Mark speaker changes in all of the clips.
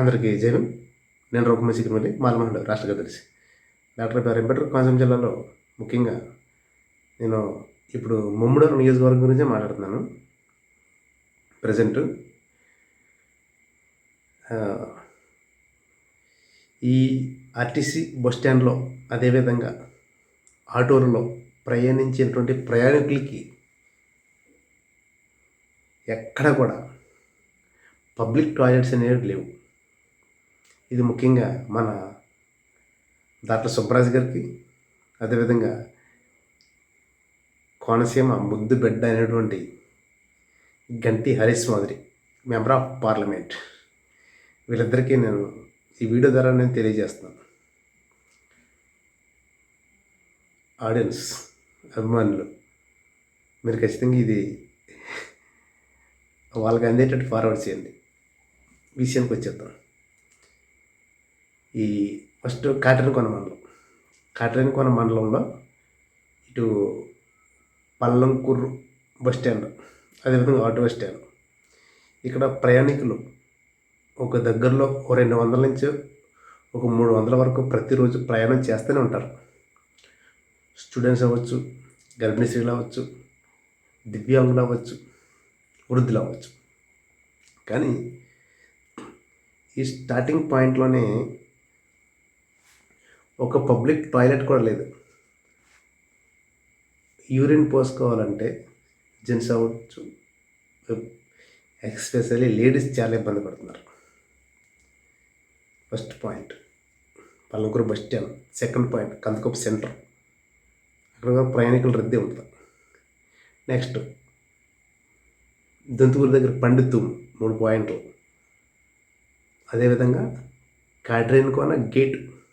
Speaker 1: అందరికీ జయం నేను రూపమ్మ మళ్ళీ మాలమహండ రాష్ట్ర కార్యదర్శి. డాక్టర్ బిఆర్ ఎంబెటర్ కోనసీమ జిల్లాలో ముఖ్యంగా నేను ఇప్పుడు ముమ్మడూరు నియోజకవర్గం గురించే మాట్లాడుతున్నాను. ప్రజెంట్ ఈ ఆర్టీసీ బస్ స్టాండ్లో అదేవిధంగా ఆటోలలో ప్రయాణించేటువంటి ప్రయాణికులకి ఎక్కడ కూడా పబ్లిక్ టాయిలెట్స్ అనేవి లేవు. ఇది ముఖ్యంగా మన దాట్ల సుబ్బరాజు గారికి అదేవిధంగా కోనసీమ ముద్దు బిడ్డ అయినటువంటి గంటి హరీష్ మాదిరి మెంబర్ ఆఫ్ పార్లమెంట్. వీళ్ళిద్దరికీ నేను ఈ వీడియో ద్వారా నేను తెలియజేస్తున్నాను. ఆడియన్స్ అభిమానులు మీరు ఖచ్చితంగా ఇది వాళ్ళకి అందేటట్టు ఫార్వర్డ్ చేయండి. విషయానికి వచ్చేద్దాం. ఈ ఫస్ట్ కాటరకొన మండలం. కాటరకొన మండలంలో ఇటు పల్లంకూరు బస్ స్టాండ్ అదేవిధంగా ఆటో బస్ స్టాండ్. ఇక్కడ ప్రయాణికులు ఒక దగ్గరలో ఒక రెండు వందల నుంచి ఒక మూడు వందల వరకు ప్రతిరోజు ప్రయాణం చేస్తూనే ఉంటారు. స్టూడెంట్స్ అవ్వచ్చు గర్భిణీ స్త్రీలు అవ్వచ్చు దివ్యాంగులు అవ్వచ్చు వృద్ధులు అవ్వచ్చు. కానీ ఈ స్టార్టింగ్ పాయింట్లోనే ఒక పబ్లిక్ టాయిలెట్ కూడా లేదు. యూరిన్ పోసుకోవాలంటే జెంట్స్ అవ్వచ్చు. ఎక్స్పెషల్లీ లేడీస్ చాలా ఇబ్బంది పడుతున్నారు. First point. Pallakuru bus stand. Second point. Kandakoppa centre. అక్కడ ప్రయాణికుల రద్దీ ఉంటుంది. నెక్స్ట్. దొంతుకూరు దగ్గర పండితు మూడు పాయింట్లు. అదేవిధంగా కాట్రైన్ కోన గేటు.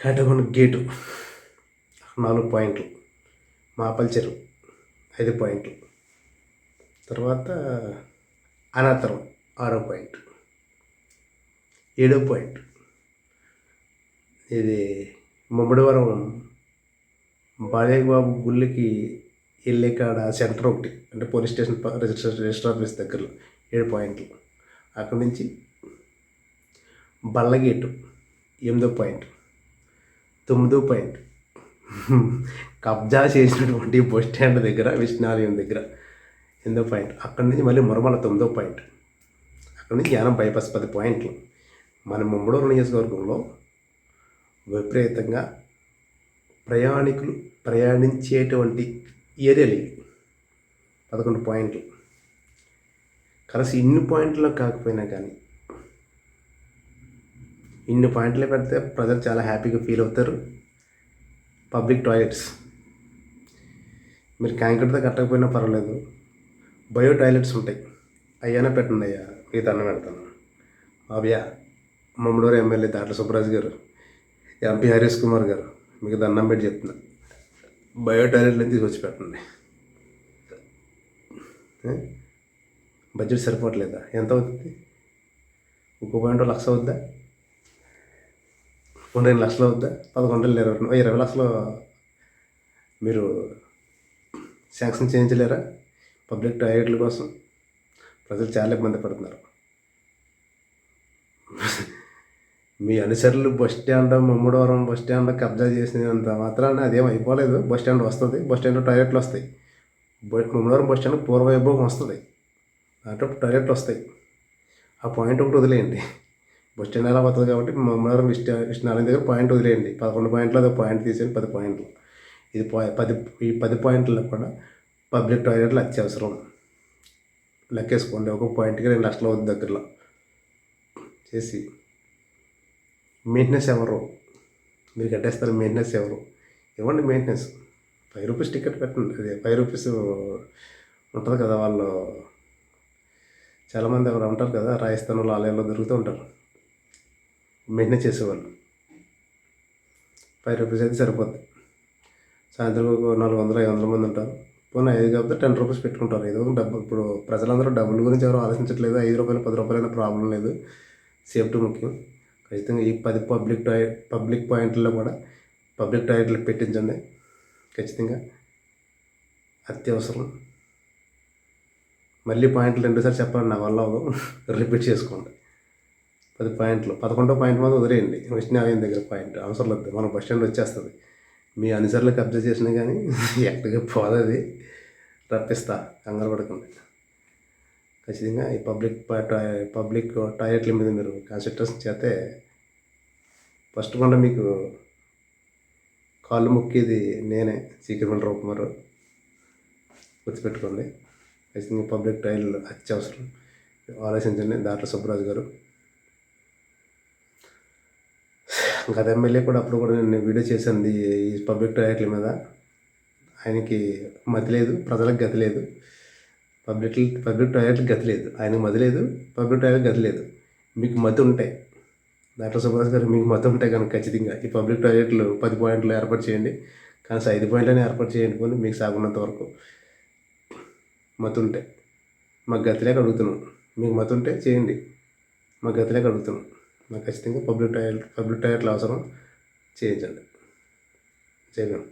Speaker 1: కాటకొన గేటు. నాలుగు పాయింట్లు. మాపల్ చెరువు ఐదు పాయింట్లు. తర్వాత అనంతరం ఆరో పాయింట్. ఏడో పాయింట్. ఇది ముమ్మడివరం బాలయ్య బాబు గుళ్ళకి వెళ్ళే కాడ సెంటర్ ఒకటి. అంటే police station register register office దగ్గరలో. ఏడు పాయింట్లు. అక్కడి నుంచి బల్లగేటు ఎనిమిదో పాయింట్. తొమ్మిదో పాయింట్. కబ్జా చేసినటువంటి బస్ స్టాండ్ దగ్గర విష్ణాలయం దగ్గర. ఎనిమిదో పాయింట్. అక్కడి నుంచి మళ్ళీ మురమల తొమ్మిదో పాయింట్. అక్కడి నుంచి యానం బైపాస్ పది పాయింట్లు. మన ముమ్మడూరు నియోజకవర్గంలో విపరీతంగా ప్రయాణికులు ప్రయాణించేటువంటి ఏరియాలు ఇవి పదకొండు పాయింట్లు. కలిసి ఇన్ని పాయింట్లో కాకపోయినా కానీ ఇన్ని పాయింట్లు పెడితే ప్రజలు చాలా హ్యాపీగా ఫీల్ అవుతారు. Public toilets. మీరు కాంక్రీట్తో కట్టకపోయినా పర్వాలేదు. బయో టాయిలెట్స్ ఉంటాయి. అయ్యానే పెట్టండి అయ్యా మీ దండం పెడతాను. అవ్యా మమ్మడూరు ఎమ్మెల్యే దాట్ల సుబ్బరాజు గారు ఎంపీ హరీష్ కుమార్ గారు మీకు దండం పెట్టి చెప్తున్నా. బయో టాయిలెట్లు తీసుకొచ్చి పెట్టండి. బడ్జెట్ సరిపోవట్లేదా? ఎంత అవుతుంది? ఒక పాయింట్ లక్ష అవుద్దా? రెండు లక్షలు అవుద్దా? పదకొండు ఇరవై ఇరవై లక్షలు మీరు శాంక్షన్ చేయించలేరా? పబ్లిక్ టాయిలెట్ల కోసం ప్రజలు చాలా ఇబ్బంది పడుతున్నారు. మీ అనుసరులు bus stand Mummidivaram bus stand కబ్జా చేసినంత మాత్రాన అదేం అయిపోలేదు. బస్ స్టాండ్ వస్తుంది బస్ స్టాండ్లో టాయిలెట్లు వస్తాయి. ముమ్మడవరం బస్ స్టాండ్ పూర్వ వైభవం వస్తుంది. దాంట్లో టాయిలెట్లు వస్తాయి. ఆ పాయింట్ ఒకటి వదిలేయండి. బస్ స్టాండ్ వస్తుంది కాబట్టి ముమ్మడవరం విష్ణు విష్ణాలయం దగ్గర పాయింట్ వదిలేయండి. పదకొండు పాయింట్లు అదో పాయింట్ తీసేయండి పది పాయింట్లు. ఇది పది ఈ పది పాయింట్లలో కూడా పబ్లిక్ టాయిలెట్లు అత్యవసరం. లెక్కేసుకోండి ఒక పాయింట్కి రెండు లక్షలు అవుతుంది దగ్గరలో. చేసి మెయింటెనెన్స్ ఎవరు? మీరు కట్టేస్తారు మెయింటెనెన్స్ ఎవరు? ఇవ్వండి మెయింటెనెన్స్. ఫైవ్ రూపీస్ టికెట్ పెట్టండి. అదే ఫైవ్ రూపీస్ ఉంటుంది కదా వాళ్ళు. చాలామంది అక్కడ ఉంటారు కదా రాజస్థాన్లో ఆలయాల్లో దొరుకుతూ ఉంటారు. మెయింటెనెన్స్ చేసేవాళ్ళు. ఫైవ్ రూపీస్ అయితే సరిపోద్ది. సాయంత్రం ఒక నాలుగు వందలు ఐదు వందల మంది ఉంటారు. పోనీ ఐదు కాకపోతే టెన్ రూపీస్ పెట్టుకుంటారు. ఏదో ఒక డబ్బు ఇప్పుడు ప్రజలందరూ డబ్బుల గురించి ఎవరు ఆలోచించట్లేదు. ఐదు రూపాయలు పది రూపాయలైనా ప్రాబ్లం లేదు. సేఫ్టీ ముఖ్యం. ఖచ్చితంగా ఈ పది పబ్లిక్ టాయ్ పబ్లిక్ పాయింట్లలో కూడా పబ్లిక్ టాయిలెట్లు పెట్టించండి. ఖచ్చితంగా అత్యవసరం. మళ్ళీ పాయింట్లు రెండుసార్లు చెప్పాలి నా వల్ల రిపీట్ చేసుకోండి. పది పాయింట్లు పదకొండో పాయింట్ మాత్రం వదిలేయండి. వచ్చిన ఆయన దగ్గర పాయింట్ అవసరం లేదు. మనం బస్ స్టాండ్ వచ్చేస్తుంది. మీ అనుసరులు కబ్జా చేసినా కానీ ఎక్కడికి పోదది. రప్పిస్తా. కంగారు పడకండి. ఖచ్చితంగా ఈ పబ్లిక్ పబ్లిక్ టాయిలెట్ల మీద మీరు కాన్సన్ట్రేషన్ చేస్తే ఫస్ట్ కొండ మీకు కాళ్ళు మొక్కేది నేనే చీకటిమల్ రూపమారు గుర్తుపెట్టుకోండి. ఖచ్చితంగా పబ్లిక్ టాయిలెట్ అత్యవసరం. ఆలోచించండి దాంట్లో సుబ్బరాజు గారు. గత ఎమ్మెల్యే కూడా అప్పుడు కూడా నేను వీడియో చేశాను ఈ పబ్లిక్ టాయిలెట్ల మీద. ఆయనకి మతి లేదు ప్రజలకు గతి లేదు. పబ్లిక్ పబ్లిక్ టాయిలెట్ గతి లేదు. ఆయనకు మతి లేదు పబ్లిక్ టాయిలెట్ గతి లేదు. మీకు మతి ఉంటాయి డాక్టర్ సుభాష్ గారు మీకు మతి ఉంటాయి కనుక ఖచ్చితంగా ఈ పబ్లిక్ టాయిలెట్లు పది పాయింట్లు ఏర్పాటు చేయండి. కానీ ఐదు పాయింట్లని ఏర్పాటు చేయండి పోనీ మీకు సాగున్నంత వరకు. మతి ఉంటే. మాకు గతిలేక అడుగుతున్నాం. మీకు మతి ఉంటే చేయండి. మాకు గతిలేక అడుగుతున్నాం. మాకు ఖచ్చితంగా పబ్లిక్ టాయిలెట్ పబ్లిక్ టాయిలెట్లు అవసరం చేయించండి చేయగలం